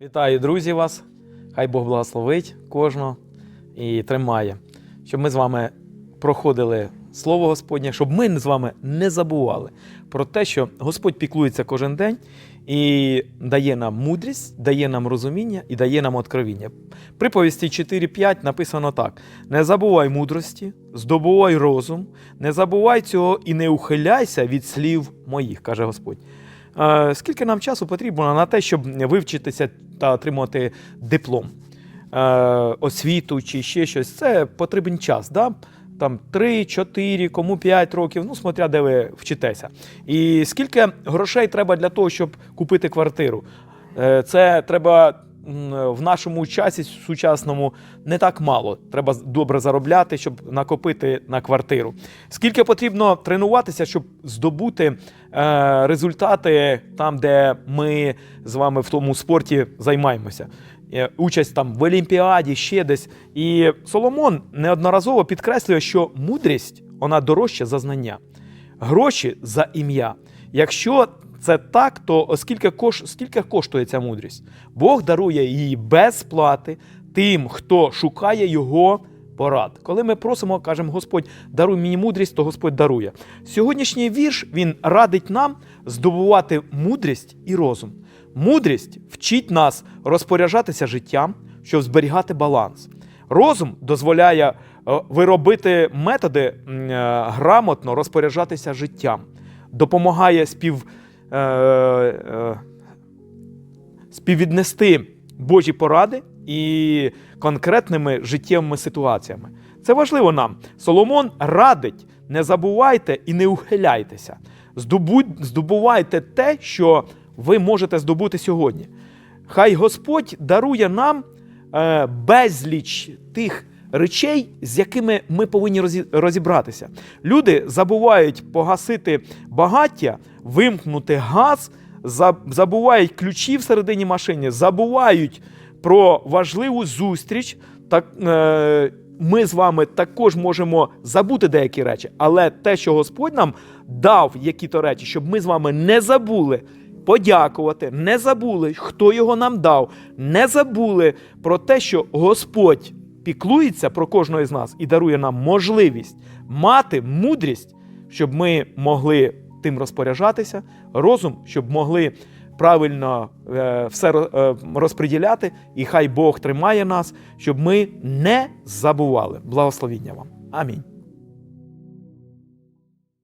Вітаю, друзі, вас! Хай Бог благословить кожного і тримає, щоб ми з вами проходили Слово Господнє, щоб ми з вами не забували про те, що Господь піклується кожен день і дає нам мудрість, дає нам розуміння і дає нам откровіння. Приповісті 4.5 написано так: не забувай мудрості, здобувай розум, не забувай цього і не ухиляйся від слів моїх, каже Господь. Е, Скільки нам часу потрібно на те, щоб вивчитися та отримати диплом, е, освіту чи ще щось? Це потрібен час. Да? Там 3, 4, кому 5 років, ну, смотря де ви вчитеся. І скільки грошей треба для того, щоб купити квартиру? Е, Це треба в нашому часі сучасному не так мало. Треба добре заробляти, щоб накопити на квартиру. Скільки потрібно тренуватися, щоб здобути е, результати там, де ми з вами в тому спорті займаємося? Е, Участь там в Олімпіаді, ще десь. І Соломон неодноразово підкреслює, що мудрість вона дорожча за знання, гроші за ім'я. Якщо це так, то оскільки кош... скільки коштує ця мудрість? Бог дарує її без плати тим, хто шукає його порад. Коли ми просимо, кажемо, Господь, даруй мені мудрість, то Господь дарує. Сьогоднішній вірш він радить нам здобувати мудрість і розум. Мудрість вчить нас розпоряджатися життям, щоб зберігати баланс. Розум дозволяє е, виробити методи е, грамотно розпоряджатися життям, допомагає спів, е, е, співвіднести Божі поради і конкретними життєвими ситуаціями. Це важливо нам. Соломон радить: не забувайте і не ухиляйтеся. Здобувайте те, що ви можете здобути сьогодні. Хай Господь дарує нам е, безліч тих речей, з якими ми повинні розібратися. Люди забувають погасити багаття, вимкнути газ, забувають ключі всередині машини, забувають про важливу зустріч. Так, е, ми з вами також можемо забути деякі речі, але те, що Господь нам дав які-то речі, щоб ми з вами не забули подякувати, не забули, хто його нам дав, не забули про те, що Господь піклується про кожного з нас і дарує нам можливість мати мудрість, щоб ми могли тим розпоряджатися, розум, щоб могли правильно е, все е, розподіляти, і хай Бог тримає нас, щоб ми не забували. Благословіння вам. Амінь.